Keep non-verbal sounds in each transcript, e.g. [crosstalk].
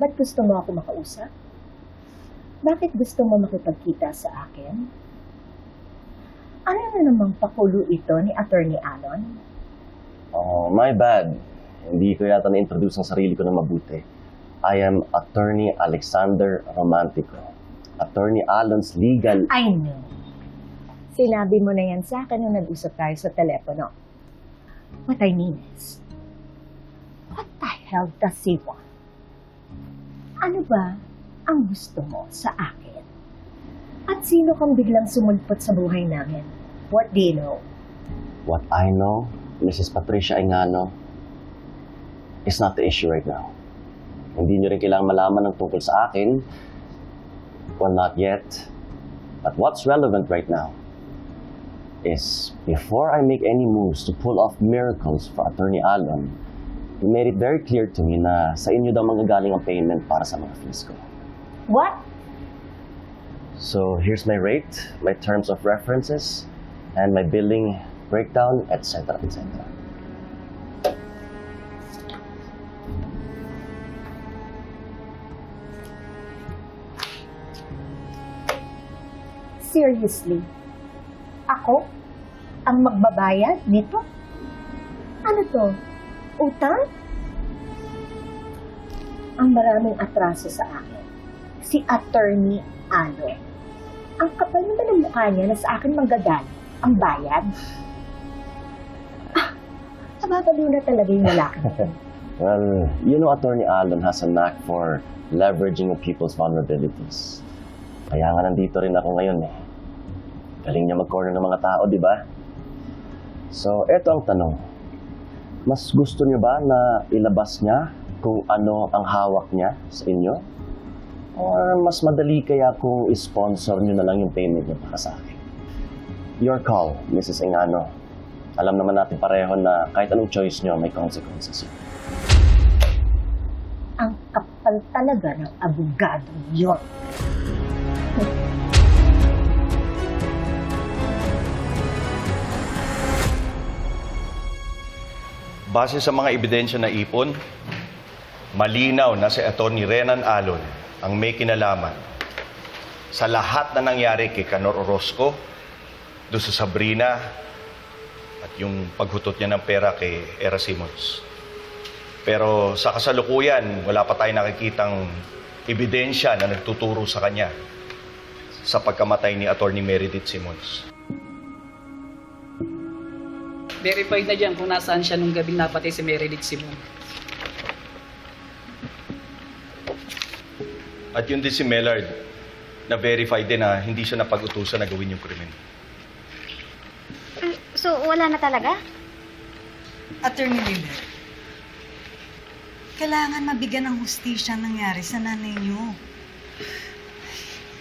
Ba't gusto mo ako makausap? Bakit gusto mo makipagkita sa akin? Ano na namang pakulo ito ni Attorney Alon? Oh, my bad. Hindi ko yata na-introduce ang sarili ko na mabuti. I am Attorney Alexander Romantico. Attorney Alon's legal... I know. Sinabi mo na yan sa akin nung nag-usap tayo sa telepono. What I mean is, what the hell does he want? Ano ba ang gusto mo sa akin? At sino kang biglang sumulpot sa buhay namin? What do you know? What I know, Mrs. Patricia Engano, is not the issue right now. Hindi nyo rin kailangan malaman ng tungkol sa akin. Well, not yet. But what's relevant right now is before I make any moves to pull off miracles for Attorney Alon, you made it very clear to me na sa inyo daw manggagaling ang payment para sa mga fees ko. What? So here's my rate, my terms of references, and my billing breakdown, etc., etc. Seriously? Ako? Ang magbabayad nito? Ano to? Utang? Ang maraming atraso sa akin. Si Attorney Alo. Ang kapal naman ng mukha niya na sa akin manggagal ang bayad. Ah, nababalo na talaga yung lalaki. [laughs] Well, you know Attorney Alon has a knack for leveraging people's vulnerabilities. Kaya nga nandito rin ako ngayon eh. Galing niya mag-corner ng mga tao, di ba? So, eto ang tanong. Mas gusto niyo ba na ilabas niya kung ano ang hawak niya sa inyo? Or mas madali kaya kung sponsor niyo na lang yung payment niya para sa akin? Your call, Mrs. Engano. Alam naman natin pareho na kahit anong choice niyo, may consequences yun. ang kapal talaga ng abogado yon. Base sa mga ebidensya na ipon, malinaw na si Atty. Renan Alon ang may kinalaman sa lahat na nangyari kay Canor Orozco, doon sa Sabrina, at yung paghutot niya ng pera kay Era Simmons. Pero sa kasalukuyan, wala pa tayong nakikitang ebidensya na nagtuturo sa kanya sa pagkamatay ni Atty. Meredith Simmons. Verified na dyan kung nasaan siya nung gabing napatay si Meredith Simon. At yun din si Mellard, na verified din na hindi siya napag-utusan na gawin yung krimen. So, wala na talaga? Attorney Miller, kailangan mabigyan ng hustisya ang nangyari sa nanay niyo.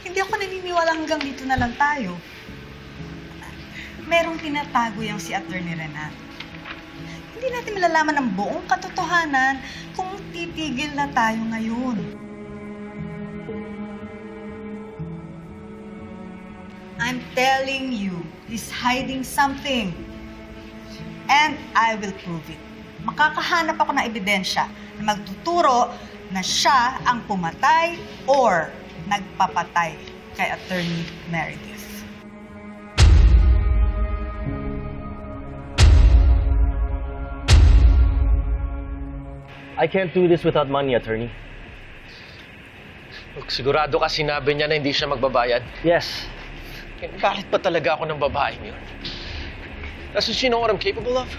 Hindi ako naniniwala hanggang dito na lang tayo. Merong tinatago yung si Attorney Renan. Hindi natin malalaman ang buong katotohanan kung titigil na tayo ngayon. I'm telling you, he's hiding something. And I will prove it. Makakahanap ako ng ebidensya na magtuturo na siya ang pumatay or nagpapatay kay Attorney Meredith. I can't do this without money, attorney. Look, sigurado ka sinabi niya na hindi siya magbabayad. Yes. Eh, Bakit pa talaga ako ng babaeng yun? Doesn't she know what I'm capable of?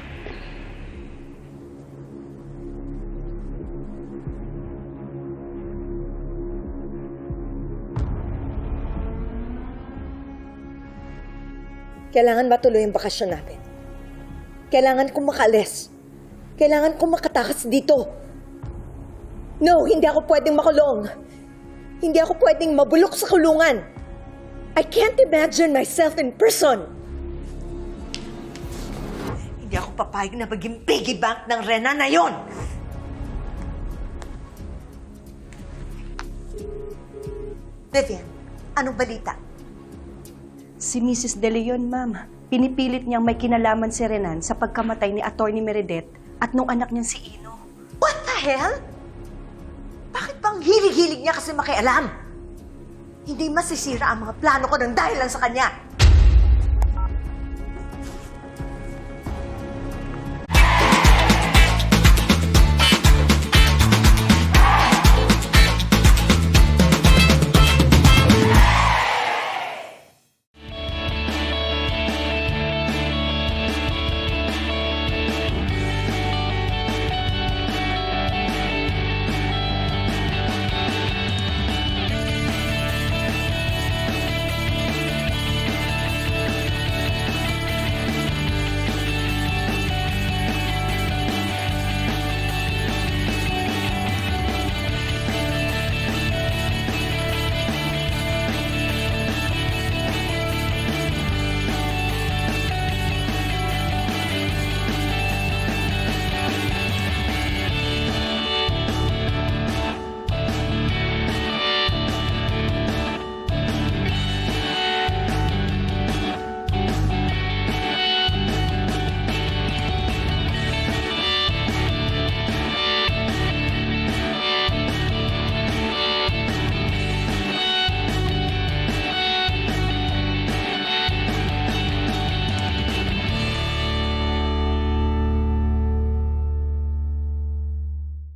Kailangan matuloy ang bakasyon natin. Kailangan kong makalis. Kailangan kong makatakas dito. No, hindi ako pwedeng makulong. Hindi ako pwedeng mabulok sa kulungan. I can't imagine myself in prison. Hindi ako papayag na maging piggy bank ng Rena na yon. Vivian, anong balita? Si Mrs. De Leon, ma'am. Pinipilit niyang may kinalaman si Renan sa pagkamatay ni Attorney Meredith at nung anak niyang si Ino. What the hell? Bang hilig-hilig niya kasi makialam? Hindi masisira ang mga plano ko ng dahil lang sa kanya.